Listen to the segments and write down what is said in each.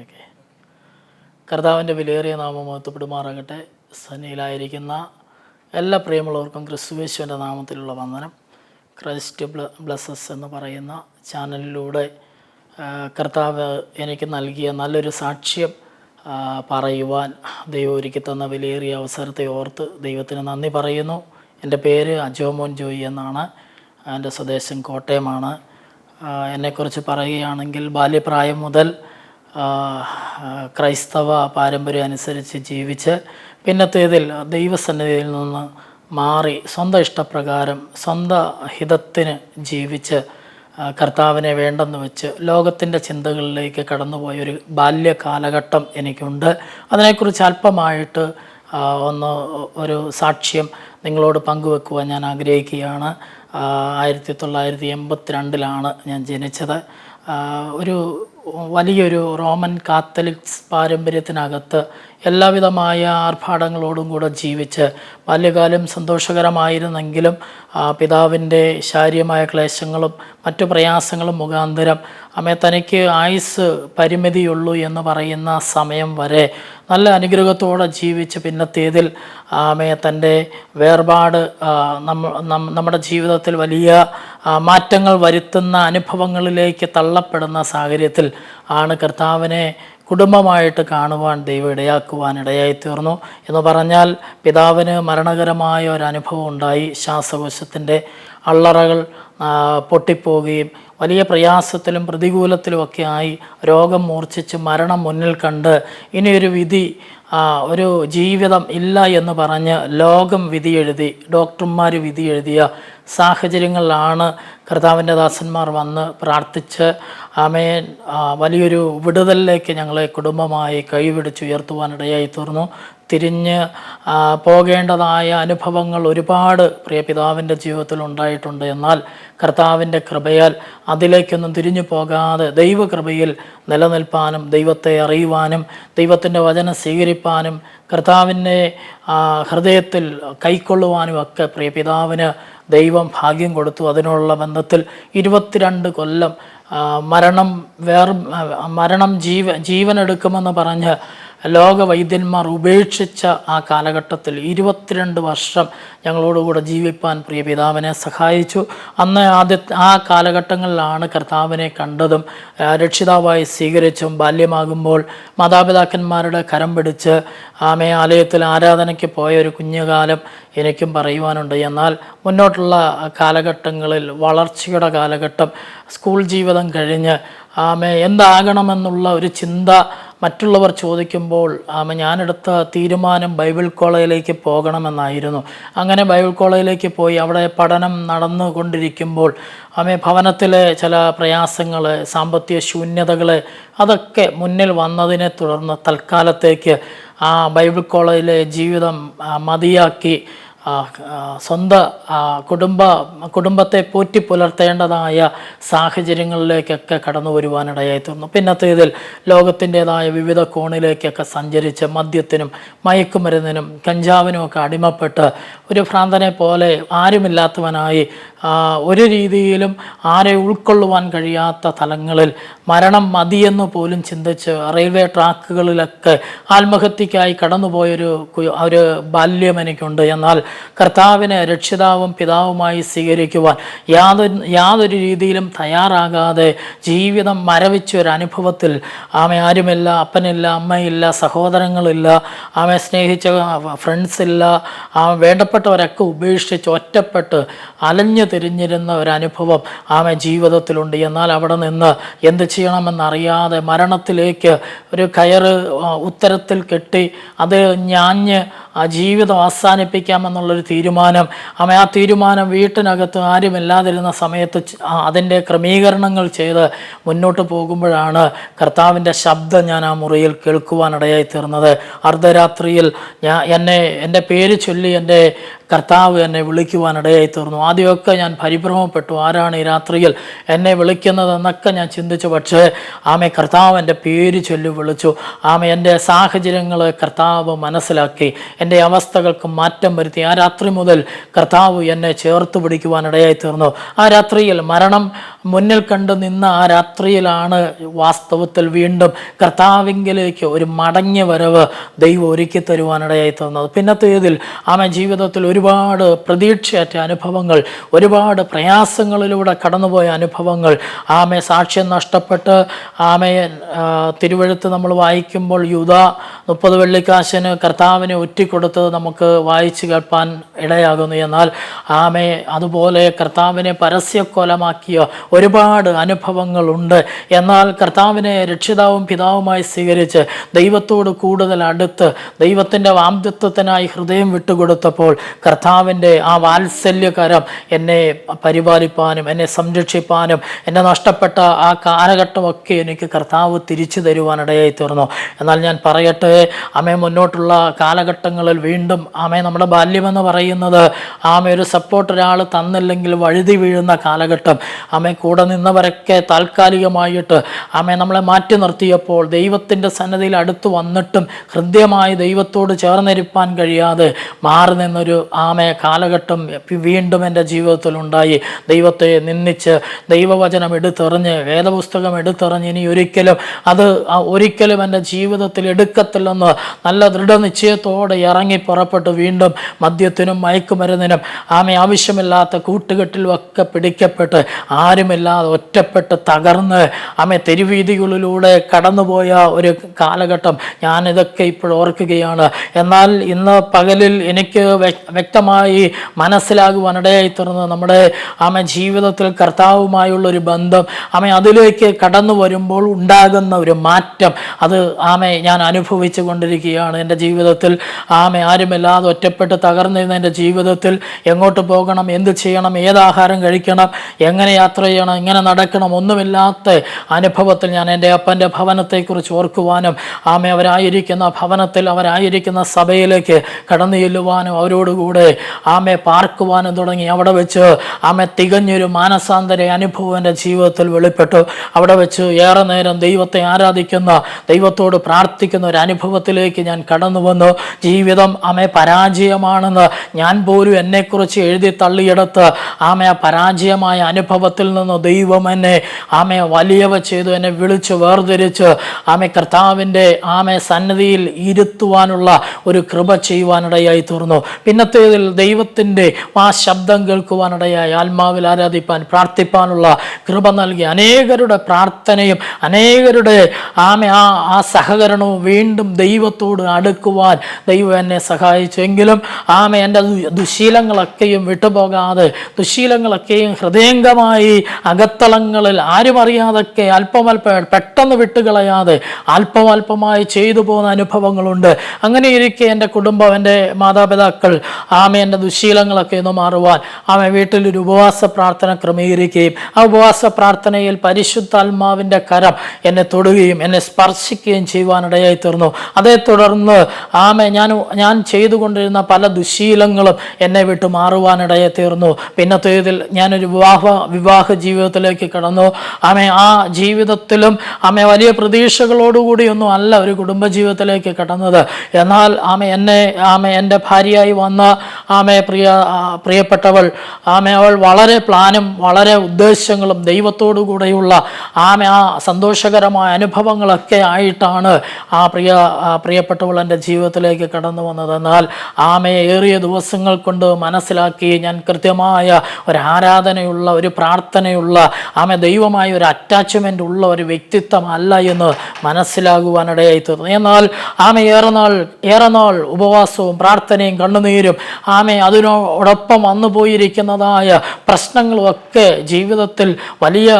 Okay. കർത്താവിന്റെ വിലയേറിയ നാമം മഹത്വപ്പെടുമാറാകട്ടെ. സന്നിയിലായിരിക്കുന്ന എല്ലാ പ്രിയമുള്ളവർക്കും ക്രിസ്തുവേശുവിന്റെ നാമത്തിലുള്ള വന്ദനം. ക്രൈസ്റ്റ് ബ്ല ബ്ലസ്സസ് എന്ന് പറയുന്ന ചാനലിലൂടെ കർത്താവ് എനിക്ക് നൽകിയ നല്ലൊരു സാക്ഷ്യം പറയുവാൻ ദൈവം ഒരുക്കി തന്ന വിലയേറിയ അവസരത്തെ ഓർത്ത് ദൈവത്തിന് നന്ദി പറയുന്നു. എന്റെ പേര് അജോമോൻ ജോയി എന്നാണ്. എന്റെ സ്വദേശം കോട്ടയമാണ്. എന്നെക്കുറിച്ച് പറയുകയാണെങ്കിൽ ബാല്യപ്രായം മുതൽ ക്രൈസ്തവ പാരമ്പര്യം അനുസരിച്ച് ജീവിച്ച് പിന്നത്തേതിൽ ദൈവസന്നിധിയിൽ നിന്ന് മാറി സ്വന്തം ഇഷ്ടപ്രകാരം സ്വന്തം ഹിതത്തിന് ജീവിച്ച് കർത്താവിനെ വേണ്ടെന്ന് വെച്ച് ലോകത്തിന്റെ ചിന്തകളിലേക്ക് കടന്നുപോയൊരു ബാല്യ കാലഘട്ടം എനിക്കുണ്ട്. അതിനെക്കുറിച്ച് അല്പമായിട്ട് ഒന്ന് ഒരു സാക്ഷ്യം നിങ്ങളോട് പങ്കുവെക്കുവാൻ ഞാൻ ആഗ്രഹിക്കുകയാണ്. ആയിരത്തി തൊള്ളായിരത്തി എൺപത്തിരണ്ടിലാണ് ഞാൻ ജനിച്ചത്. ഒരു വലിയൊരു റോമൻ കാത്തലിക്സ് പാരമ്പര്യത്തിനകത്ത് എല്ലാവിധമായ ആർഭാടങ്ങളോടും കൂടെ ജീവിച്ച് ബാല്യകാലം സന്തോഷകരമായിരുന്നെങ്കിലും പിതാവിന്റെ ശാരീരമായ ക്ലേശങ്ങളും മറ്റു പ്രയാസങ്ങളും മുഖാന്തരം അമ്മ തനിക്ക് ആയുസ് പരിമിതിയുള്ളൂ എന്ന് പറയുന്ന സമയം വരെ നല്ല അനുഗ്രഹത്തോടെ ജീവിച്ച് പിന്നത്തേതിൽ ആമേ തന്റെ വേർപാട് നമ്മ നമ്മുടെ ജീവിതത്തിൽ വലിയ മാറ്റങ്ങൾ വരുത്തുന്ന അനുഭവങ്ങളിലേക്ക് തള്ളപ്പെടുന്ന സാഹചര്യത്തിൽ ആണ് കർത്താവിനെ കുടുംബമായിട്ട് കാണുവാൻ ദൈവം ഇടയാക്കുവാൻ ഇടയായി തീർന്നു എന്ന് പറഞ്ഞാൽ പിതാവിന് മരണകരമായ ഒരു അനുഭവം ഉണ്ടായി. ശ്വാസകോശത്തിന്റെ അള്ളറകൾ പൊട്ടിപ്പോവുകയും വലിയ പ്രയാസത്തിലും പ്രതികൂലത്തിലുമൊക്കെ ആയി രോഗം മൂർച്ഛിച്ച് മരണം മുന്നിൽ കണ്ട് ഇനിയൊരു വിധി ഒരു ജീവിതം ഇല്ല എന്ന് പറഞ്ഞ് ലോകം വിധി എഴുതി ഡോക്ടർമാർ വിധി എഴുതിയ സാഹചര്യങ്ങളിലാണ് കർത്താവിന്റെ ദാസന്മാർ വന്ന് പ്രാർത്ഥിച്ച് ആമേൻ. വലിയൊരു വിടുതലിലേക്ക് ഞങ്ങളെ കുടുംബമായി കൈപിടിച്ചുയർത്തുവാനിടയായി തീർന്നു. തിരിഞ്ഞ് പോകേണ്ടതായ അനുഭവങ്ങൾ ഒരുപാട് പ്രിയ പിതാവിന്റെ ജീവിതത്തിൽ ഉണ്ടായിട്ടുണ്ട്. എന്നാൽ കർത്താവിന്റെ കൃപയാൽ അതിലേക്കൊന്നും തിരിഞ്ഞു പോകാതെ ദൈവകൃപയിൽ നിലനിൽപ്പാനും ദൈവത്തെ അറിയുവാനും ദൈവത്തിന്റെ വചനം സ്വീകരിപ്പാനും കർത്താവിന്റെ ഹൃദയത്തിൽ കൈക്കൊള്ളുവാനും ഒക്കെ പ്രിയ പിതാവിന് ദൈവം ഭാഗ്യം കൊടുത്തു. അതിനുള്ള ബന്ധത്തിൽ ഇരുപത്തിരണ്ട് കൊല്ലം മരണം വേർ മരണം ജീവ ജീവനെടുക്കുമെന്ന് പറഞ്ഞ് ലോക വൈദ്യന്മാർ ഉപേക്ഷിച്ച ആ കാലഘട്ടത്തിൽ ഇരുപത്തിരണ്ട് വർഷം ഞങ്ങളോടുകൂടെ ജീവിപ്പാൻ പ്രിയ പിതാവിനെ സഹായിച്ചു. അന്ന് ആദ്യ ആ കാലഘട്ടങ്ങളിലാണ് കർത്താവിനെ കണ്ടതും രക്ഷിതാവായി സ്വീകരിച്ചും ബാല്യമാകുമ്പോൾ മാതാപിതാക്കന്മാരുടെ കരം പിടിച്ച് ആമേ ആലയത്തിൽ ആരാധനയ്ക്ക് പോയ ഒരു കുഞ്ഞുകാലം എനിക്കും പറയുവാനുണ്ട്. എന്നാൽ മുന്നോട്ടുള്ള കാലഘട്ടങ്ങളിൽ വളർച്ചയുടെ കാലഘട്ടം സ്കൂൾ ജീവിതം കഴിഞ്ഞ് ആമേ എന്താകണമെന്നുള്ള ഒരു ചിന്ത മറ്റുള്ളവർ ചോദിക്കുമ്പോൾ ആമ ഞാനെടുത്ത തീരുമാനം ബൈബിൾ കോളേജിലേക്ക് പോകണമെന്നായിരുന്നു. അങ്ങനെ ബൈബിൾ കോളേജിലേക്ക് പോയി അവിടെ പഠനം നടന്നുകൊണ്ടിരിക്കുമ്പോൾ ആമേ ഭവനത്തിലെ ചില പ്രയാസങ്ങൾ സാമ്പത്തിക ശൂന്യതകൾ അതൊക്കെ മുന്നിൽ വന്നതിനെ തുടർന്ന് തൽക്കാലത്തേക്ക് ആ ബൈബിൾ കോളേജിലെ ജീവിതം മതിയാക്കി. സ്വന്തം കുടുംബ കുടുംബത്തെ പോറ്റി പുലർത്തേണ്ടതായ സാഹചര്യങ്ങളിലേക്കൊക്കെ കടന്നു വരുവാനിടയായി തീർന്നു പിന്നത്തേതിൽ ലോകത്തിന്റെതായ വിവിധ കോണിലേക്കൊക്കെ സഞ്ചരിച്ച് മദ്യത്തിനും മയക്കുമരുന്നിനും കഞ്ചാവിനുമൊക്കെ അടിമപ്പെട്ട് ഒരു ഭ്രാന്തനെ പോലെ ആരുമില്ലാത്തവനായി ഒരു രീതിയിലും ആരെ ഉൾക്കൊള്ളുവാൻ കഴിയാത്ത തലങ്ങളിൽ മരണം മതിയെന്ന് പോലും ചിന്തിച്ച് റെയിൽവേ ട്രാക്കുകളിലൊക്കെ ആത്മഹത്യക്കായി കടന്നുപോയൊരു ഒരു ബാല്യം എനിക്കുണ്ട്. എന്നാൽ കർത്താവിനെ രക്ഷിതാവും പിതാവുമായി സ്വീകരിക്കുവാൻ യാതൊരു യാതൊരു രീതിയിലും തയ്യാറാകാതെ ജീവിതം മരവിച്ച ഒരു അനുഭവത്തിൽ ആമെ ആരുമില്ല അപ്പനില്ല അമ്മയില്ല സഹോദരങ്ങളില്ല ആമെ സ്നേഹിച്ച ഫ്രണ്ട്സ് ഇല്ല ആ വേണ്ടപ്പെട്ടവരൊക്കെ ഉപേക്ഷിച്ച് ഒറ്റപ്പെട്ട് അലഞ്ഞു തിരിഞ്ഞിരുന്ന ഒരു അനുഭവം ആമെ ജീവിതത്തിലുണ്ട്. എന്നാൽ അവിടെ നിന്ന് എന്ത് ചെയ്യണമെന്നറിയാതെ മരണത്തിലേക്ക് ഒരു കയറ് ഉത്തരത്തിൽ കെട്ടി അത് ഞാഞ്ഞ് ആ ജീവിതം അവസാനിപ്പിക്കാമെന്നുള്ളൊരു തീരുമാനം. അമ്മ ആ തീരുമാനം വീട്ടിനകത്ത് ആരുമില്ലാതിരുന്ന സമയത്ത് അതിന്റെ ക്രമീകരണങ്ങൾ ചെയ്ത് മുന്നോട്ട് പോകുമ്പോഴാണ് കർത്താവിന്റെ ശബ്ദം ഞാൻ ആ മുറിയിൽ കേൾക്കുവാനിടയായി തീർന്നത്. അർദ്ധരാത്രിയിൽ ഞാൻ എന്നെ എന്റെ പേര് ചൊല്ലി എന്റെ കർത്താവ് എന്നെ വിളിക്കുവാനിടയായി തീർന്നു. ആദ്യമൊക്കെ ഞാൻ പരിഭ്രമപ്പെട്ടു. ആരാണ് ഈ രാത്രിയിൽ എന്നെ വിളിക്കുന്നതെന്നൊക്കെ ഞാൻ ചിന്തിച്ചു. പക്ഷേ ആമെ കർത്താവ് എന്റെ പേര് ചൊല്ലി വിളിച്ചു. ആമെ എന്റെ സാഹചര്യങ്ങൾ കർത്താവ് മനസ്സിലാക്കി. എന്റെ അവസ്ഥകൾക്ക് മാറ്റം വരുത്തി. ആ രാത്രി മുതൽ കർത്താവ് എന്നെ ചേർത്ത് പിടിക്കുവാനിടയായി തീർന്നു. ആ രാത്രിയിൽ മരണം മുന്നിൽ കണ്ട് നിന്ന ആ രാത്രിയിലാണ് വാസ്തവത്തിൽ വീണ്ടും കർത്താവിങ്കിലേക്ക് ഒരു മടങ്ങിയ വരവ് ദൈവം ഒരുക്കി തരുവാനിടയായി തന്നത് പിന്നത്തേതിൽ ആമ ജീവിതത്തിൽ ഒരുപാട് പ്രതീക്ഷയറ്റ അനുഭവങ്ങൾ ഒരുപാട് പ്രയാസങ്ങളിലൂടെ കടന്നുപോയ അനുഭവങ്ങൾ ആമെ സാക്ഷ്യം നഷ്ടപ്പെട്ട് ആമയെ തിരുവഴുത്ത് നമ്മൾ വായിക്കുമ്പോൾ യുധ മുപ്പത് വെള്ളിക്കാശിന് കർത്താവിനെ ഒറ്റിക്കൊടുത്തത് നമുക്ക് വായിച്ചു കേൾപ്പാൻ ഇടയാകുന്നു. എന്നാൽ ആമയെ അതുപോലെ കർത്താവിനെ പരസ്യക്കൊലമാക്കിയ ഒരുപാട് അനുഭവങ്ങളുണ്ട്. എന്നാൽ കർത്താവിനെ രക്ഷിതാവും പിതാവുമായി സ്വീകരിച്ച് ദൈവത്തോട് കൂടുതൽ അടുത്ത് ദൈവത്തിന്റെ വാമ്യത്വത്തിനായി ഹൃദയം വിട്ടുകൊടുത്തപ്പോൾ കർത്താവിന്റെ ആ വാത്സല്യകരം എന്നെ പരിപാലിപ്പാനും എന്നെ സംരക്ഷിപ്പാനും എന്നെ നഷ്ടപ്പെട്ട ആ കാലഘട്ടമൊക്കെ എനിക്ക് കർത്താവ് തിരിച്ചു തരുവാനിടയായി തീർന്നു. എന്നാൽ ഞാൻ പറയട്ടെ അമ്മ മുന്നോട്ടുള്ള കാലഘട്ടങ്ങളിൽ വീണ്ടും ആമേ നമ്മുടെ ബാല്യമെന്ന് പറയുന്നത് ആമേ ഒരു സപ്പോർട്ട് ഒരാൾ തന്നില്ലെങ്കിൽ വഴുതി വീഴുന്ന കാലഘട്ടം ആമേ കൂടെ നിന്നവരൊക്കെ താൽക്കാലികമായിട്ട് ആമേ നമ്മളെ മാറ്റി നിർത്തിയപ്പോൾ ദൈവത്തിന്റെ സന്നദ്ധയിൽ അടുത്ത് വന്നിട്ടും ഹൃദ്യമായി ദൈവത്തോട് ചേർന്നിരിപ്പാൻ കഴിയാതെ മാറി നിന്നൊരു ആമേ കാലഘട്ടം വീണ്ടും എന്റെ ജീവിതത്തിലുണ്ടായി ദൈവത്തെ നിന്ദിച്ച് ദൈവവചനം എടുത്തെറിഞ്ഞ് വേദപുസ്തകം എടുത്തെറിഞ്ഞ് ഇനി ഒരിക്കലും അത് ഒരിക്കലും എന്റെ ജീവിതത്തിൽ എടുക്കത്തില്ലെന്ന് നല്ല ദൃഢനിശ്ചയത്തോടെ ഇറങ്ങി പുറപ്പെട്ട് വീണ്ടും മദ്യത്തിനും മയക്കുമരുന്നിനും ആമെ ആവശ്യമില്ലാത്ത കൂട്ടുകെട്ടിലും ഒക്കെ പിടിക്കപ്പെട്ട് ആരുമില്ലാതെ ഒറ്റപ്പെട്ട് തകർന്ന് അമ്മ തെരുവീതികളിലൂടെ കടന്നുപോയ ഒരു കാലഘട്ടം ഞാനിതൊക്കെ ഇപ്പോൾ ഓർക്കുകയാണ്. എന്നാൽ ഇന്ന് പകലിൽ എനിക്ക് വ്യക്തമായി മനസ്സിലാകുവാനിടയായി തീർന്ന് നമ്മുടെ അമ്മ ജീവിതത്തിൽ കർത്താവുമായുള്ള ഒരു ബന്ധം അമ്മ അതിലേക്ക് കടന്നു വരുമ്പോൾ ഉണ്ടാകുന്ന ഒരു മാറ്റം. അത് ആമെ ഞാൻ അനുഭവിച്ചു കൊണ്ടിരിക്കുകയാണ്. എന്റെ ജീവിതത്തിൽ ആമെ ആരുമില്ലാതെ ഒറ്റപ്പെട്ട് തകർന്നിരുന്ന എന്റെ ജീവിതത്തിൽ എങ്ങോട്ട് പോകണം എന്ത് ചെയ്യണം ഏത് ആഹാരം കഴിക്കണം എങ്ങനെ യാത്ര ചെയ്യണം ഇങ്ങനെ നടക്കണം ഒന്നുമില്ലാത്ത അനുഭവത്തിൽ ഞാൻ എന്റെ അപ്പന്റെ ഭവനത്തെക്കുറിച്ച് ഓർക്കുവാനും ആമേ അവരായിരിക്കുന്ന ഭവനത്തിൽ അവരായിരിക്കുന്ന സഭയിലേക്ക് കടന്നു ചെല്ലുവാനും അവരോടുകൂടെ ആമെ പാർക്കുവാനും തുടങ്ങി. അവിടെ വെച്ച് ആമെ തികഞ്ഞൊരു മാനസാന്തര അനുഭവം എന്റെ ജീവിതത്തിൽ വെളിപ്പെട്ടു. അവിടെ വെച്ച് ഏറെ നേരം ദൈവത്തെ ആരാധിക്കുന്ന ദൈവത്തോട് പ്രാർത്ഥിക്കുന്ന ഒരു അനുഭവത്തിലേക്ക് ഞാൻ കടന്നു വന്നു. ജീവിതം ആമെ പരാജയമാണെന്ന് ഞാൻ പോലും എന്നെക്കുറിച്ച് എഴുതി തള്ളിയെടുത്ത് ആമെ ആ പരാജയമായ അനുഭവത്തിൽ നിന്ന് ദൈവം എന്നെ ആമെ വലിയവ ചെയ്തു എന്നെ വിളിച്ച് വേർതിരിച്ച്. ആമെ കർത്താവിന്റെ ആമെ സന്നിധിയിൽ ഇരുത്തുവാനുള്ള ഒരു കൃപ ചെയ്യുവാനിടയായി തീർന്നു. പിന്നത്തേതിൽ ദൈവത്തിന്റെ ആ ശബ്ദം കേൾക്കുവാനിടയായി ആത്മാവിൽ ആരാധിപ്പാൻ പ്രാർത്ഥിപ്പാനുള്ള കൃപ നൽകി. അനേകരുടെ പ്രാർത്ഥനയും അനേകരുടെ ആമെ ആ ആ സഹകരണവും വീണ്ടും ദൈവത്തോട് അടുക്കുവാൻ ദൈവം എന്നെ സഹായിച്ചു. എങ്കിലും ആമെ എന്റെ ദുശീലങ്ങളൊക്കെയും വിട്ടുപോകാതെ ദുശീലങ്ങളൊക്കെയും ഹൃദയംഗമായി അകത്തളങ്ങളിൽ ആരും അറിയാതൊക്കെ അല്പമല്പ പെട്ടെന്ന് വിട്ടുകളയാതെ അല്പമല്പമായി ചെയ്തു പോകുന്ന അനുഭവങ്ങളുണ്ട്. അങ്ങനെ ഇരിക്കെ എന്റെ കുടുംബം എന്റെ മാതാപിതാക്കൾ ആമ എന്റെ ദുശീലങ്ങളൊക്കെ ഒന്ന് മാറുവാൻ ആമ വീട്ടിലൊരു ഉപവാസ പ്രാർത്ഥന ക്രമീകരിക്കുകയും ആ ഉപവാസ പ്രാർത്ഥനയിൽ പരിശുദ്ധാത്മാവിന്റെ കരം എന്നെ തൊടുകയും എന്നെ സ്പർശിക്കുകയും ചെയ്യുവാനിടയായി തീർന്നു. അതേ തുടർന്ന് ആമ ഞാൻ ഞാൻ ചെയ്തുകൊണ്ടിരുന്ന പല ദുശീലങ്ങളും എന്നെ വിട്ട് മാറുവാനിടയായി തീർന്നു. പിന്നത്തേതിൽ ഞാനൊരു വിവാഹ വിവാഹ ജീവിതത്തിലേക്ക് കടന്നു. ആമെ ആ ജീവിതത്തിലും ആമെ വലിയ പ്രതീക്ഷകളോടുകൂടി ഒന്നും അല്ല ഒരു കുടുംബ ജീവിതത്തിലേക്ക് കടന്നത്. എന്നാൽ ആമെ എന്നെ ആമെ എന്റെ ഭാര്യയായി വന്ന ആമെ പ്രിയ പ്രിയപ്പെട്ടവൾ ആമെ അവൾ വളരെ പ്ലാനും വളരെ ഉദ്ദേശങ്ങളും ദൈവത്തോടു കൂടെയുള്ള ആമെ ആ സന്തോഷകരമായ അനുഭവങ്ങളൊക്കെ ആയിട്ടാണ് ആ പ്രിയ പ്രിയപ്പെട്ടവൾ എന്റെ ജീവിതത്തിലേക്ക് കടന്നു വന്നത്. എന്നാൽ ആമയെ ഏറിയ ദിവസങ്ങൾ കൊണ്ട് മനസ്സിലാക്കി ഞാൻ കൃത്യമായ ഒരു ആരാധനയുള്ള ഒരു പ്രാർത്ഥനയുള്ള ആമെ ദൈവമായ ഒരു അറ്റാച്ച്മെന്റ് ഉള്ള ഒരു വ്യക്തിത്വമല്ല എന്ന് മനസ്സിലാകുവാനിടയായി തീർന്നു. എന്നാൽ ആമെ ഏറെ നാൾ ഏറെ നാൾ ഉപവാസവും പ്രാർത്ഥനയും കണ്ണുനീരും ആമെ അതിനോടൊപ്പം വന്നു പോയിരിക്കുന്നതായ പ്രശ്നങ്ങളുമൊക്കെ ജീവിതത്തിൽ വലിയ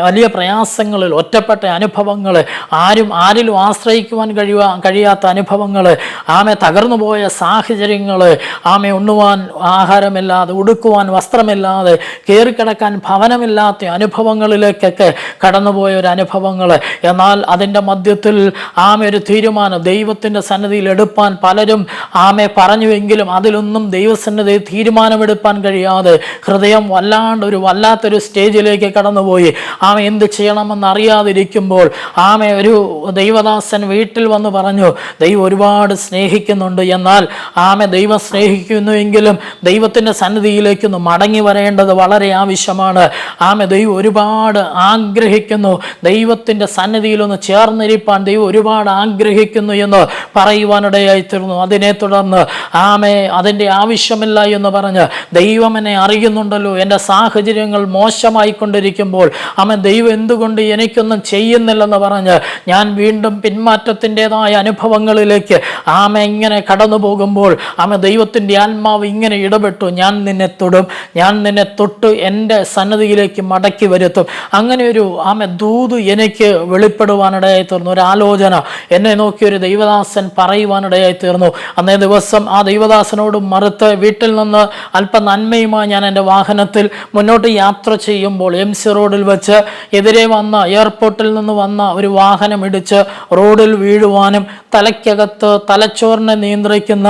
വലിയ പ്രയാസങ്ങളിൽ ഒറ്റപ്പെട്ട അനുഭവങ്ങൾ ആരും ആരിലും ആശ്രയിക്കുവാൻ കഴിയുക കഴിയാത്ത അനുഭവങ്ങൾ ആമെ തകർന്നു പോയ സാഹചര്യങ്ങൾ ആമെ ഉണ്ണുവാൻ ആഹാരമില്ലാതെ ഉടുക്കുവാൻ വസ്ത്രമില്ലാതെ കയറിക്കിടക്കാൻ ഭവനമില്ലാത്ത അനുഭവങ്ങളിലേക്കൊക്കെ കടന്നുപോയ ഒരു അനുഭവങ്ങൾ എന്നാൽ അതിന്റെ മധ്യത്തിൽ ആമ ഒരു തീരുമാനം ദൈവത്തിന്റെ സന്നിധിയിൽ എടുപ്പാൻ പലരും ആമെ പറഞ്ഞുവെങ്കിലും അതിലൊന്നും ദൈവസന്നിധി തീരുമാനമെടുപ്പാൻ കഴിയാതെ ഹൃദയം വല്ലാണ്ട് ഒരു വല്ലാത്തൊരു സ്റ്റേജിലേക്ക് കടന്നുപോയി. ആമ എന്ത് ചെയ്യണമെന്ന് അറിയാതിരിക്കുമ്പോൾ ആമ ഒരു ദൈവദാസൻ വീട്ടിൽ വന്ന് പറഞ്ഞു ദൈവം ഒരുപാട് സ്നേഹിക്കുന്നുണ്ട്. എന്നാൽ ആമ ദൈവം സ്നേഹിക്കുന്നുവെങ്കിലും ദൈവത്തിന്റെ സന്നിധിയിലേക്കൊന്ന് മടങ്ങി വരേണ്ടത് വളരെ ആവശ്യമാണ്. ആമെ ദൈവം ഒരുപാട് ആഗ്രഹിക്കുന്നു. ദൈവത്തിന്റെ സന്നിധിയിലൊന്ന് ചേർന്നിരിപ്പാൻ ദൈവം ഒരുപാട് ആഗ്രഹിക്കുന്നു എന്ന് പറയുവാനിടയായി തീർന്നു അതിനെ തുടർന്ന് ആമെ അതിന്റെ ആവശ്യമില്ല എന്ന് പറഞ്ഞ് ദൈവം എന്നെ അറിയുന്നുണ്ടല്ലോ. എന്റെ സാഹചര്യങ്ങൾ മോശമായിക്കൊണ്ടിരിക്കുമ്പോൾ ആമെ ദൈവം എന്തുകൊണ്ട് എനിക്കൊന്നും ചെയ്യുന്നില്ലെന്ന് പറഞ്ഞ് ഞാൻ വീണ്ടും പിന്മാറ്റത്തിന്റെതായ അനുഭവങ്ങളിലേക്ക് ആമ ഇങ്ങനെ കടന്നു പോകുമ്പോൾ ആമ ദൈവത്തിന്റെ ആത്മാവ് ഇങ്ങനെ ഇടപെട്ടു. ഞാൻ നിന്നെ തൊടും. ഞാൻ നിന്നെ തൊട്ട് എന്റെ സന്നദ്ധിയിലേക്ക് മടക്കി വരുത്തും. അങ്ങനെ ഒരു ആമ ദൂത് എനിക്ക് വെളിപ്പെടുവാനിടയായി തീർന്നു. ഒരു ആലോചന എന്നെ നോക്കി ഒരു ദൈവദാസൻ പറയുവാനിടയായി തീർന്നു. അന്നേ ദിവസം ആ ദൈവദാസനോട് മറുത്ത് വീട്ടിൽ നിന്ന് അല്പം നന്മയുമായി ഞാൻ എന്റെ വാഹനത്തിൽ മുന്നോട്ട് യാത്ര ചെയ്യുമ്പോൾ എം സി റോഡിൽ വെച്ച് എതിരെ വന്ന എയർപോർട്ടിൽ നിന്ന് വന്ന ഒരു വാഹനം ഇടിച്ച് റോഡിൽ വീഴുവാനും തലയ്ക്കകത്ത് തലച്ചോറിനെ നിയന്ത്രിക്കുന്ന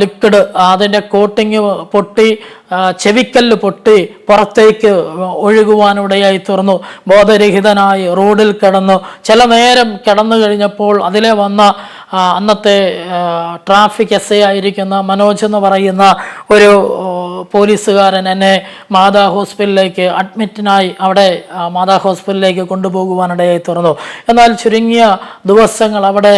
ലിക്വിഡ് അതിന്റെ കോട്ടിങ് പൊട്ടി ചെവിക്കല്ല് പൊട്ടി പുറത്തേക്ക് ഒഴുകുവാനിടയായി തീർന്നു. ബോധരഹിതനായി റോഡിൽ കിടന്നു. ചില നേരം കിടന്നു കഴിഞ്ഞപ്പോൾ അതിലെ വന്ന അന്നത്തെ ട്രാഫിക് എസ് ഐ ആയിരിക്കുന്ന മനോജ് എന്ന് പറയുന്ന ഒരു പോലീസുകാരൻ എന്നെ മാതാ ഹോസ്പിറ്റലിലേക്ക് അഡ്മിറ്റിനായി അവിടെ മാതാ ഹോസ്പിറ്റലിലേക്ക് കൊണ്ടുപോകുവാനിടയായി തുറന്നു എന്നാൽ ചുരുങ്ങിയ ദിവസങ്ങൾ അവിടെ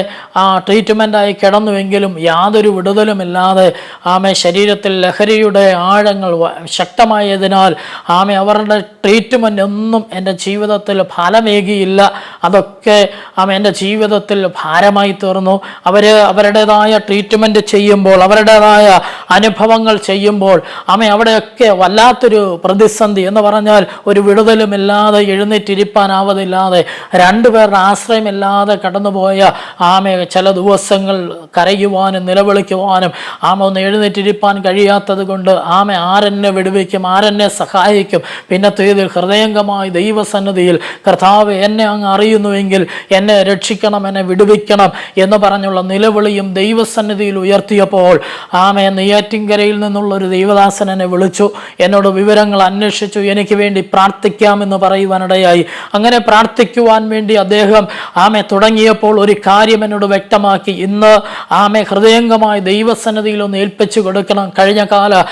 ട്രീറ്റ്മെന്റായി കിടന്നുവെങ്കിലും യാതൊരു വിടുതലുമില്ലാതെ ആമെ ശരീരത്തിൽ ലഹരിയുടെ ആഴങ്ങൾ വ- ശക്തമായതിനാൽ ആമെ അവരുടെ ട്രീറ്റ്മെന്റ് ഒന്നും എന്റെ ജീവിതത്തിൽ ഫലമേകിയില്ല. അതൊക്കെ ആമ എന്റെ ജീവിതത്തിൽ ഭാരമായി തീർന്നു അവർ അവരുടേതായ ട്രീറ്റ്മെന്റ് ചെയ്യുമ്പോൾ അവരുടേതായ അനുഭവങ്ങൾ ചെയ്യുമ്പോൾ ആമ അവിടെയൊക്കെ വല്ലാത്തൊരു പ്രതിസന്ധി എന്ന് പറഞ്ഞാൽ ഒരു വിടുതലുമില്ലാതെ എഴുന്നേറ്റിരിപ്പാനാവതില്ലാതെ രണ്ടുപേരുടെ ആശ്രയമില്ലാതെ കടന്നുപോയ ആമ ചില ദിവസങ്ങൾ കരയുവാനും നിലവിളിക്കുവാനും ആമ ഒന്ന് എഴുന്നേറ്റിരിപ്പാൻ കഴിയാത്തത് കൊണ്ട് ആമ ആരെന്നെ വിടുവിക്കും ആരെന്നെ സഹായിക്കും. പിന്നത്തേതിൽ ഹൃദയംഗമായി ദൈവസന്നിധിയിൽ കർത്താവ് എന്നെ അങ്ങ് അറിയുന്നുവെങ്കിൽ എന്നെ രക്ഷിക്കണം എന്നെ വിടുവിക്കണം എന്ന് പറഞ്ഞുള്ള നിലവിളിയും ദൈവസന്നിധിയിൽ ഉയർത്തിയപ്പോൾ ആമെ നെയ്യാറ്റിൻകരയിൽ നിന്നുള്ള ഒരു ദൈവദാസൻ എന്നെ വിളിച്ചു. എന്നോട് വിവരങ്ങൾ അന്വേഷിച്ചു. എനിക്ക് വേണ്ടി പ്രാർത്ഥിക്കാമെന്ന് പറയുവാനിടയായി. അങ്ങനെ പ്രാർത്ഥിക്കുവാൻ വേണ്ടി അദ്ദേഹം ആമെ തുടങ്ങിയപ്പോൾ ഒരു കാര്യം എന്നോട് വ്യക്തമാക്കി. ഇന്ന് ആമെ ഹൃദയംഗമായി ദൈവസന്നിധിയിൽ ഒന്ന് ഏൽപ്പിച്ചു കൊടുക്കണം. കഴിഞ്ഞ കാല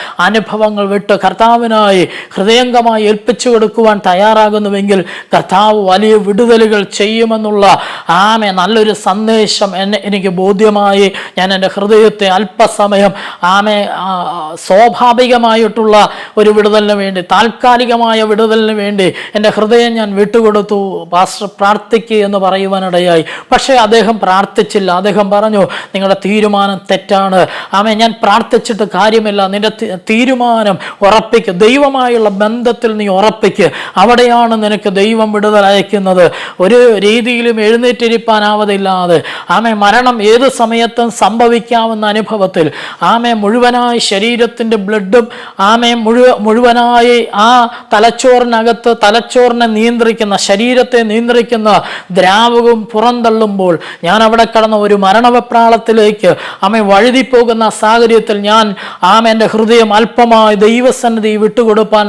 അനുഭവങ്ങൾ വിട്ട് കർത്താവിനായി ഹൃദയംഗമായി ഏൽപ്പിച്ചു കൊടുക്കുവാൻ തയ്യാറാകുന്നുവെങ്കിൽ കർത്താവ് വലിയ വിടുതലുകൾ ചെയ്യുമെന്നുള്ള ആമെ നല്ലൊരു സന്ദേശം എന്നെ എനിക്ക് ബോധ്യമായി. ഞാൻ എന്റെ ഹൃദയത്തെ അല്പസമയം ആമെ സ്വാഭാവികമായിട്ടുള്ള ഒരു വിടുതലിന് വേണ്ടി താൽക്കാലികമായ വിടുതലിന് വേണ്ടി എന്റെ ഹൃദയം ഞാൻ വിട്ടുകൊടുത്തു. പാസ്റ്റർ പ്രാർത്ഥിക്കുക എന്ന് പറയുവാനിടയായി. പക്ഷേ അദ്ദേഹം പ്രാർത്ഥിച്ചില്ല. അദ്ദേഹം പറഞ്ഞു നിങ്ങളുടെ തീരുമാനം തെറ്റാണ്. ആമേ ഞാൻ പ്രാർത്ഥിച്ചിട്ട് കാര്യമില്ല. നിന്റെ തി- തീരുമാനം ഉറപ്പിക്കുക ദൈവമായുള്ള ബന്ധത്തിൽ നീ ഉറപ്പിക്കുക അവിടെയാണ് നിനക്ക് ദൈവം വിടുതൽ അയക്കുന്നത്. ഒരു രീതിയിലും എഴുന്നേറ്റിരിപ്പാനാവതില്ലാതെ ആമെ മരണം ഏത് സമയത്തും സംഭവിക്കാവുന്ന അനുഭവത്തിൽ ആമെ മുഴുവനായി ശരീരത്തിന്റെ ബ്ലഡും ആമെ മുഴുവ മുഴുവനായി ആ തലച്ചോറിനകത്ത് തലച്ചോറിനെ നിയന്ത്രിക്കുന്ന ശരീരത്തെ നിയന്ത്രിക്കുന്ന ദ്രാവകവും പുറന്തള്ളുമ്പോൾ ഞാൻ അവിടെ കടന്ന ഒരു മരണവെപ്രാളത്തിലേക്ക് ആമെ വഴുതിപ്പോകുന്ന സാഹചര്യത്തിൽ ഞാൻ ആമ എന്റെ ഹൃദയം അല്പമായി ദൈവസന്നിധി വിട്ടുകൊടുപ്പാൻ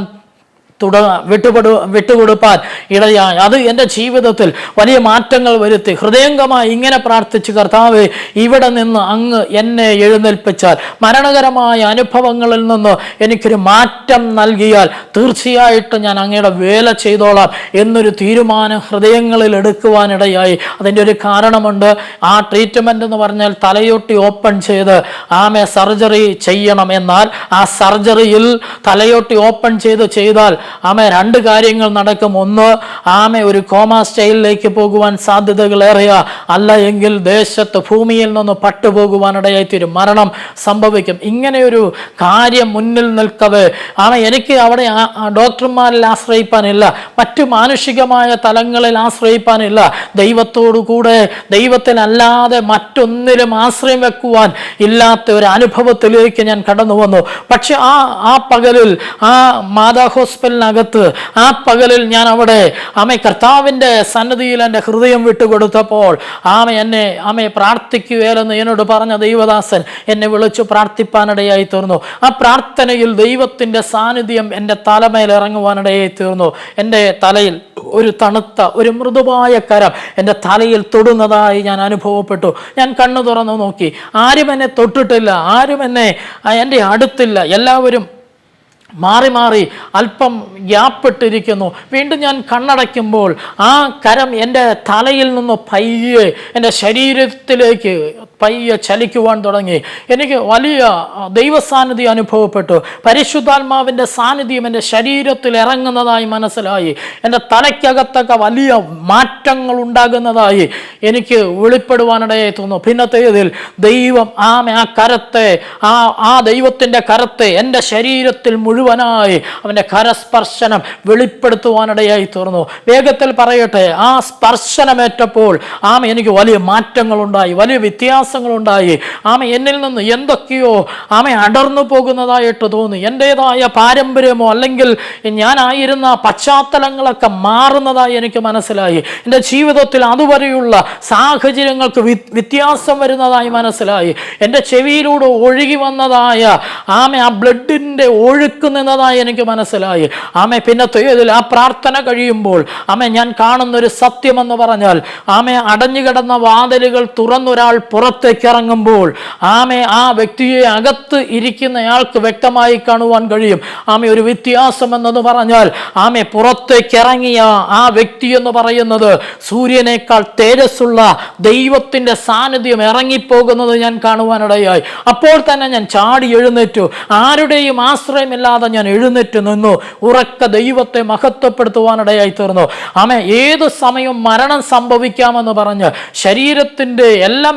തുട വിട്ടുപെടു വിട്ടുകൊടുപ്പാൻ ഇടയായി. അത് എന്റെ ജീവിതത്തിൽ വലിയ മാറ്റങ്ങൾ വരുത്തി. ഹൃദയംഗമായി ഇങ്ങനെ പ്രാർത്ഥിച്ച് കർത്താവ് ഇവിടെ നിന്ന് അങ്ങ് എന്നെ എഴുന്നേൽപ്പിച്ചാൽ മരണകരമായ അനുഭവങ്ങളിൽ നിന്ന് എനിക്കൊരു മാറ്റം നൽകിയാൽ തീർച്ചയായിട്ടും ഞാൻ അങ്ങയുടെ വേല ചെയ്തോളാം എന്നൊരു തീരുമാനം ഹൃദയങ്ങളിൽ എടുക്കുവാനിടയായി. അതിന്റെ ഒരു കാരണമുണ്ട്. ആ ട്രീറ്റ്മെന്റ് എന്ന് പറഞ്ഞാൽ തലയൊട്ടി ഓപ്പൺ ചെയ്ത് ആമെ സർജറി ചെയ്യണം എന്നാൽ ആ സർജറിയിൽ തലയൊട്ടി ഓപ്പൺ ചെയ്ത് ചെയ്താൽ ആമെ രണ്ട് കാര്യങ്ങൾ നടക്കും. ഒന്ന് ആമ ഒരു കോമ സ്റ്റൈലിലേക്ക് പോകുവാൻ സാധ്യതകളേറെയാ അല്ല എങ്കിൽ ദേശത്ത് ഭൂമിയിൽ നിന്ന് പട്ടുപോകുവാനിടയായി തീരും. മരണം സംഭവിക്കും. ഇങ്ങനെ ഒരു കാര്യം മുന്നിൽ നിൽക്കവേ. ആമ എനിക്ക് അവിടെ ഡോക്ടർമാരിൽ ആശ്രയിപ്പാനില്ല. മറ്റു മാനുഷികമായ തലങ്ങളിൽ ആശ്രയിപ്പാനില്ല. ദൈവത്തോടു കൂടെ ദൈവത്തിനല്ലാതെ മറ്റൊന്നിലും ആശ്രയം വെക്കുവാൻ ഇല്ലാത്ത ഒരു അനുഭവത്തിലേക്ക് ഞാൻ കടന്നു വന്നു. പക്ഷെ ആ ആ പകലിൽ ആ മാതാ ഹോസ്പിറ്റലിനകത്ത് ആ പകലിൽ ഞാൻ അവിടെ ആമെ കർത്താവിന്റെ സന്നദ്ധിയിൽ എന്റെ ഹൃദയം വിട്ടുകൊടുത്തപ്പോൾ ആമ എന്നെ ആമയെ പ്രാർത്ഥിക്കുകയെന്ന് എന്നോട് പറഞ്ഞ ദൈവദാസൻ എന്നെ വിളിച്ചു പ്രാർത്ഥിപ്പാനിടയായി തീർന്നു. ആ പ്രാർത്ഥനയിൽ ദൈവത്തിന്റെ സാന്നിധ്യം എന്റെ തലമേൽ ഇറങ്ങുവാനിടയായി തീർന്നു. എന്റെ തലയിൽ ഒരു തണുത്ത ഒരു മൃദുവായ കരം എന്റെ തലയിൽ തൊടുന്നതായി ഞാൻ അനുഭവപ്പെട്ടു. ഞാൻ കണ്ണു തുറന്നു നോക്കി. ആരും എന്നെ തൊട്ടിട്ടില്ല. ആരും എന്നെ എന്റെ അടുത്തില്ല. എല്ലാവരും മാറി മാറി അല്പം ഗ്യാപ്പിട്ടിരിക്കുന്നു. വീണ്ടും ഞാൻ കണ്ണടയ്ക്കുമ്പോൾ ആ കരം എന്റെ തലയിൽ നിന്ന് പയ്യെ എന്റെ ശരീരത്തിലേക്ക് പയ്യെ ചലിക്കുവാൻ തുടങ്ങി. എനിക്ക് വലിയ ദൈവസാന്നിധ്യം അനുഭവപ്പെട്ടു. പരിശുദ്ധാത്മാവിന്റെ സാന്നിധ്യം എന്റെ ശരീരത്തിൽ ഇറങ്ങുന്നതായി മനസ്സിലായി. എന്റെ തലയ്ക്കകത്തൊക്കെ വലിയ മാറ്റങ്ങൾ ഉണ്ടാകുന്നതായി എനിക്ക് വെളിപ്പെടുവാനിടയായി തോന്നുന്നു. പിന്നത്തേതിൽ ദൈവം ആ ആ കരത്തെ ആ ആ ദൈവത്തിന്റെ കരത്തെ എന്റെ ശരീരത്തിൽ മുഴുവനായി അവന്റെ കരസ്പർശനം വെളിപ്പെടുത്തുവാനിടയായി തീർന്നു വേഗത്തിൽ പറയട്ടെ ആ സ്പർശനമേറ്റപ്പോൾ ആമ എനിക്ക് വലിയ മാറ്റങ്ങളുണ്ടായി. വലിയ വ്യത്യാസങ്ങളുണ്ടായി ആമ എന്നിൽ നിന്ന് എന്തൊക്കെയോ ആമ അടർന്നു പോകുന്നതായിട്ട് തോന്നി. എന്റേതായ പാരമ്പര്യമോ അല്ലെങ്കിൽ ഞാനായിരുന്ന പശ്ചാത്തലങ്ങളൊക്കെ മാറുന്നതായി എനിക്ക് മനസ്സിലായി. എന്റെ ജീവിതത്തിൽ അതുവരെയുള്ള സാഹചര്യങ്ങൾക്ക് വ്യത്യാസം വരുന്നതായി മനസ്സിലായി. എന്റെ ചെവിയിലൂടെ ഒഴുകി വന്നതായ ആമ ആ ബ്ലഡിന്റെ ഒഴുക്ക് നിന്നതായി എനിക്ക് മനസ്സിലായി. ആമ പിന്നെ തേതിൽ ആ പ്രാർത്ഥന കഴിയുമ്പോൾ ആമ ഞാൻ കാണുന്നൊരു സത്യമെന്ന് പറഞ്ഞാൽ ആമ അടഞ്ഞുകിടന്ന വാതിലുകൾ തുറന്നൊരാൾ പുറത്തേക്ക് ഇറങ്ങുമ്പോൾ ആമെ ആ വ്യക്തിയെ അകത്ത് ഇരിക്കുന്നയാൾക്ക് വ്യക്തമായി കാണുവാൻ കഴിയും. ആമെ ഒരു വ്യത്യാസം എന്നത് പറഞ്ഞാൽ ആമെ പുറത്തേക്ക് ഇറങ്ങിയ ആ വ്യക്തി എന്ന് പറയുന്നത് സൂര്യനേക്കാൾ തേജസ്സുള്ള ദൈവത്തിന്റെ സാന്നിധ്യം ഇറങ്ങിപ്പോകുന്നത് ഞാൻ കാണുവാനിടയായി. അപ്പോൾ തന്നെ ഞാൻ ചാടി എഴുന്നേറ്റു. ആരുടെയും ആശ്രയമില്ലാതെ ഞാൻ എഴുന്നേറ്റ് നിന്നു. ഉറക്ക ദൈവത്തെ മഹത്വപ്പെടുത്തുവാനിടയായി തീർന്നു. ആമെ ഏത് സമയവും മരണം സംഭവിക്കാമെന്ന് പറഞ്ഞ് ശരീരത്തിന്റെ എല്ലാ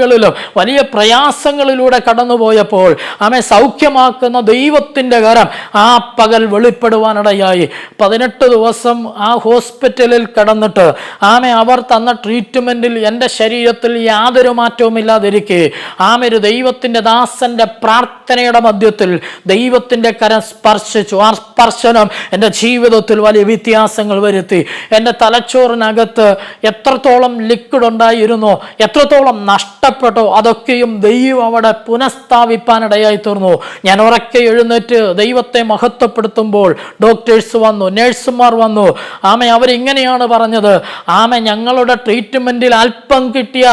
മേഖലകളിലും വലിയ പ്രയാസങ്ങളിലൂടെ കടന്നുപോയപ്പോൾ ആമെ സൗഖ്യമാക്കുന്ന ദൈവത്തിന്റെ കരം ആ പകൽ വെളിപ്പെടുവാനിടയായി. പതിനെട്ട് ദിവസം ആ ഹോസ്പിറ്റലിൽ കടന്നിട്ട് ആമെ അവർ തന്ന ട്രീറ്റ്മെന്റിൽ എന്റെ ശരീരത്തിൽ യാതൊരു മാറ്റവും ഇല്ലാതിരിക്കെ. ആമെ ഒരു ദൈവത്തിന്റെ ദാസന്റെ പ്രാർത്ഥനയുടെ മധ്യത്തിൽ ദൈവത്തിന്റെ കരം സ്പർശിച്ചു. ആ സ്പർശനം എന്റെ ജീവിതത്തിൽ വലിയ വ്യത്യാസങ്ങൾ വരുത്തി. എന്റെ തലച്ചോറിനകത്ത് എത്രത്തോളം ലിക്വിഡ് ഉണ്ടായിരുന്നോ എത്രത്തോളം നഷ്ടപ്പെട്ടോ അതൊക്കെയും ദൈവം അവിടെ പുനഃസ്ഥാപിപ്പാനിടയായി തീർന്നു ഞാൻ ഉറക്കെ എഴുന്നേറ്റ് ദൈവത്തെ മഹത്വപ്പെടുത്തുമ്പോൾ ഡോക്ടേഴ്സ് വന്നു നേഴ്സുമാർ വന്നു. ആമ അവരിങ്ങനെയാണ് പറഞ്ഞത്. ആമ ഞങ്ങളുടെ ട്രീറ്റ്മെന്റിൽ അല്പം കിട്ടിയ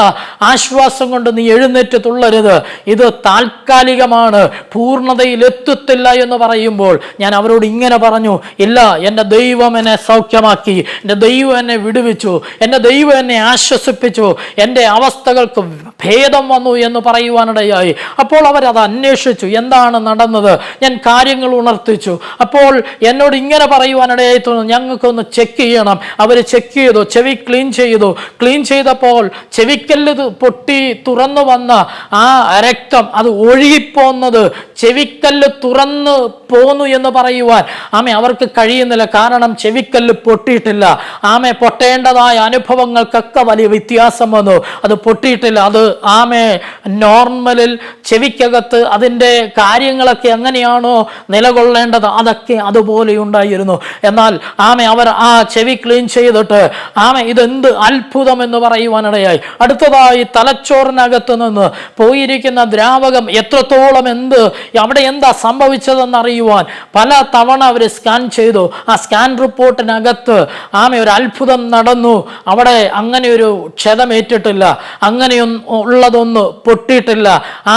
ആശ്വാസം കൊണ്ട് നീ എഴുന്നേറ്റ് തുള്ളരുത്. ഇത് താൽക്കാലികമാണ് പൂർണതയിൽ എത്തത്തില്ല എന്ന് പറയുമ്പോൾ ഞാൻ അവരോട് ഇങ്ങനെ പറഞ്ഞു ഇല്ല എന്റെ ദൈവം എന്നെ സൗഖ്യമാക്കി എന്റെ ദൈവം എന്നെ വിടുവിച്ചു എന്റെ ദൈവം എന്നെ ആശ്വസിപ്പിച്ചു എന്റെ അവസ്ഥകൾക്ക് ഭേദം വന്നു എന്ന് പറയുവാനിടയായി. അപ്പോൾ അവരത് അന്വേഷിച്ചു. എന്താണ് നടന്നത്? ഞാൻ കാര്യങ്ങൾ ഉണർത്തിച്ചു. അപ്പോൾ എന്നോട് ഇങ്ങനെ പറയുവാനിടയായി തോന്നുന്നു ഞങ്ങൾക്കൊന്ന് ചെക്ക് ചെയ്യണം. അവർ ചെക്ക് ചെയ്തു. ചെവി ക്ലീൻ ചെയ്തു. ക്ലീൻ ചെയ്തപ്പോൾ ചെവിക്കല്ല് പൊട്ടി തുറന്നു വന്ന ആ രക്തം അത് ഒഴുകിപ്പോന്നത് ചെവിക്കല്ല് തുറന്ന് പോന്നു എന്ന് പറയുവാൻ. ആമെ അവർക്ക് കഴിയുന്നില്ല. കാരണം ചെവിക്കല്ല് പൊട്ടിയിട്ടില്ല. ആമെ പൊട്ടേണ്ടതായ അനുഭവങ്ങൾക്കൊക്കെ വലിയ വ്യത്യാസം വന്നു. അത് പൊട്ടിയിട്ടില്ല. അത് ആമെ നോർമലിൽ ചെവിക്കകത്ത് അതിന്റെ കാര്യങ്ങളൊക്കെ എങ്ങനെയാണോ നിലകൊള്ളേണ്ടത് അതൊക്കെ അതുപോലെ ഉണ്ടായിരുന്നു എന്നാൽ ആമെ അവർ ആ ചെവി ക്ലീൻ ചെയ്തിട്ട് ആമെ ഇതെന്ത് അത്ഭുതം എന്ന് പറയുവാനിടയായി. അടുത്തതായി തലച്ചോറിനകത്ത് നിന്ന് പോയിരിക്കുന്ന ദ്രാവകം എത്രത്തോളം എന്ത് അവിടെ എന്താ സംഭവിച്ചതെന്ന് അറിയുവാൻ പല തവണ അവർ സ്കാൻ ചെയ്തു. ആ സ്കാൻ റിപ്പോർട്ടിനകത്ത് ആമെ ഒരു അത്ഭുതം നടന്നു. അവിടെ അങ്ങനെ ഒരു ക്ഷതമേറ്റിട്ടില്ല. അങ്ങനെയൊന്നും ഉള്ളതൊന്ന് പൊട്ടിയിട്ടില്ല. ആ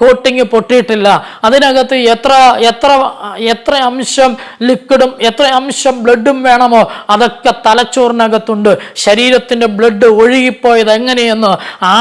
കോട്ടിങ് പൊട്ടിയിട്ടില്ല. അതിനകത്ത് എത്ര എത്ര എത്ര അംശം ലിക്വിഡും എത്ര അംശം ബ്ലഡും വേണമോ അതൊക്കെ തലച്ചോറിനകത്തുണ്ട്. ശരീരത്തിന്റെ ബ്ലഡ് ഒഴുകിപ്പോയത് എങ്ങനെയെന്ന് ആ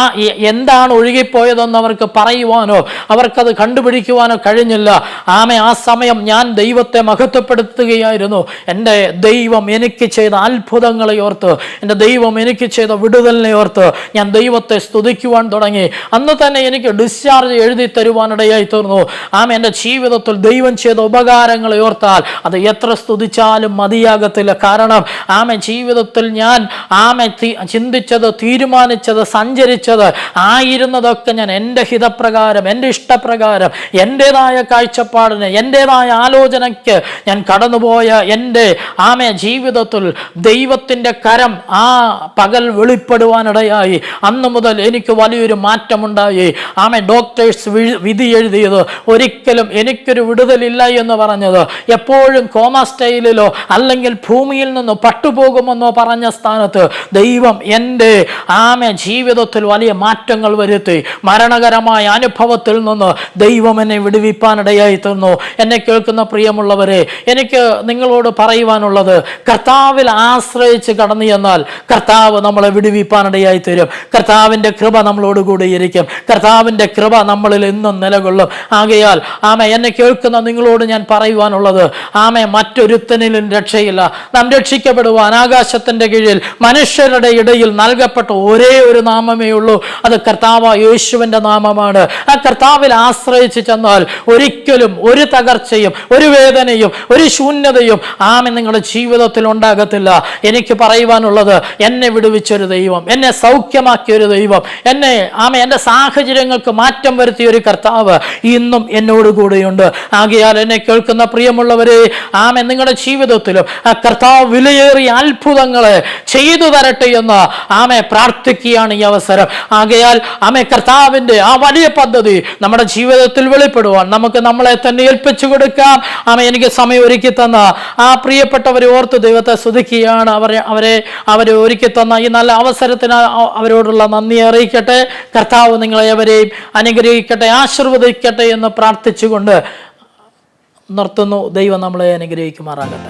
എന്താണ് ഒഴുകിപ്പോയതെന്ന് അവർക്ക് പറയുവാനോ അവർക്കത് കണ്ടുപിടിക്കുവാനോ കഴിഞ്ഞില്ല. ആമെ ആ സമയം ഞാൻ ദൈവത്തെ മഹത്വപ്പെടുത്തുകയായിരുന്നു. എന്റെ ദൈവം എനിക്ക് ചെയ്ത അത്ഭുതങ്ങളെ ഓർത്ത് എന്റെ ദൈവം എനിക്ക് ചെയ്ത വിടുതലിനെ ഓർത്ത് ഞാൻ ദൈവത്തെ സ്തുതിക്കുവാൻ തുടങ്ങി. അന്ന് തന്നെ എനിക്ക് ഡിസ്ചാർജ് എഴുതി തരുവാനിടയായി തീർന്നു. ആമ എന്റെ ജീവിതത്തിൽ ദൈവം ചെയ്ത ഉപകാരങ്ങളെ ഓർത്താൽ അത് എത്ര സ്തുതിച്ചാലും മതിയാകത്തില്ല. കാരണം ആമ ജീവിതത്തിൽ ഞാൻ ആമ ചിന്തിച്ചത് തീരുമാനിച്ചത് സഞ്ചരിച്ചത് ആയിരുന്നതൊക്കെ ഞാൻ എന്റെ ഹിതപ്രകാരം എന്റെ ഇഷ്ടപ്രകാരം എന്റെതായ കാഴ്ചപ്പാടിന് എന്റെതായ ആലോചനയ്ക്ക് ഞാൻ കടന്നുപോയ എന്റെ ആമ ജീവിതത്തിൽ ദൈവത്തിന്റെ കരം ആ പകൽ വെളിപ്പെടുവാനിടയായി. അന്ന് മുതൽ എനിക്ക് വലിയ വലിയൊരു മാറ്റമുണ്ടായി. ആമെ ഡോക്ടേഴ്സ് വിധി എഴുതിയത് ഒരിക്കലും എനിക്കൊരു വിടുതലില്ല എന്ന് പറഞ്ഞത്. എപ്പോഴും കോമ സ്റ്റൈലിലോ അല്ലെങ്കിൽ ഭൂമിയിൽ നിന്ന് പട്ടുപോകുമെന്നോ പറഞ്ഞ സ്ഥാനത്ത് ദൈവം എന്റെ ആമെ ജീവിതത്തിൽ വലിയ മാറ്റങ്ങൾ വരുത്തി. മരണകരമായ അനുഭവത്തിൽ നിന്ന് ദൈവം എന്നെ വിടുവിപ്പാനിടയായി തീർന്നു എന്നെ കേൾക്കുന്ന പ്രിയമുള്ളവരെ എനിക്ക് നിങ്ങളോട് പറയുവാനുള്ളത് കർത്താവിൽ ആശ്രയിച്ച് കടന്നു എന്നാൽ കർത്താവ് നമ്മളെ വിടുവിപ്പാനിടയായി തരും. കർത്താവിന്റെ കൃപ നമ്മളോട് കൂടെ ഇരിക്കും. കർത്താവിന്റെ കൃപ നമ്മളിൽ എന്നും നിലകൊള്ളും. ആകയാൽ ആമ എന്നെ കേൾക്കുന്ന നിങ്ങളോട് ഞാൻ പറയുവാനുള്ളത് ആമ മറ്റൊരുത്തനിലും രക്ഷയില്ല. നാം രക്ഷിക്കപ്പെടുവാൻ ആകാശത്തിന്റെ കീഴിൽ മനുഷ്യരുടെ ഇടയിൽ നൽകപ്പെട്ട ഒരേ ഒരു നാമമേ ഉള്ളൂ. അത് കർത്താവ് യേശുവിന്റെ നാമമാണ്. ആ കർത്താവിൽ ആശ്രയിച്ച് ചെന്നാൽ ഒരിക്കലും ഒരു തകർച്ചയും ഒരു വേദനയും ഒരു ശൂന്യതയും ആമ നിങ്ങളുടെ ജീവിതത്തിൽ ഉണ്ടാകത്തില്ല. എനിക്ക് പറയുവാനുള്ളത് എന്നെ വിടുവിച്ചൊരു ദൈവം എന്നെ സൗഖ്യമാക്കിയൊരു ദൈവം എന്നെ ആമ എന്റെ സാഹചര്യങ്ങൾക്ക് മാറ്റം വരുത്തിയ ഒരു കർത്താവ് ഇന്നും എന്നോട് കൂടെയുണ്ട് ആകയാൽ എന്നെ കേൾക്കുന്ന പ്രിയമുള്ളവരെ ആമേ നിങ്ങളുടെ ജീവിതത്തിലും ആ കർത്താവ് വിലയേറിയ അത്ഭുതങ്ങളെ ചെയ്തു തരട്ടെ എന്ന് ആമെ പ്രാർത്ഥിക്കുകയാണ് ഈ അവസരം. ആകയാൽ ആമെ കർത്താവിന്റെ ആ വലിയ പദ്ധതി നമ്മുടെ ജീവിതത്തിൽ വെളിപ്പെടുവാൻ നമുക്ക് നമ്മളെ തന്നെ ഏൽപ്പിച്ചു കൊടുക്കാം. ആമേ എനിക്ക് സമയം ഒരുക്കി തന്ന ആ പ്രിയപ്പെട്ടവരെ ഓർത്ത് ദൈവത്തെ സ്തുതിക്കുകയാണ്. അവരെ അവരെ അവരെ ഒരുക്കി തന്ന ഈ നല്ല അവസരത്തിന് അവരോടുള്ള നന്ദി അറിയിക്കട്ടെ. കർത്താവ് നിങ്ങളെവരെയും അനുഗ്രഹിക്കട്ടെ ആശീർവദിക്കട്ടെ എന്ന് പ്രാർത്ഥിച്ചുകൊണ്ട് നിർത്തുന്നു. ദൈവം നമ്മളെ അനുഗ്രഹിക്കുമാറാകട്ടെ.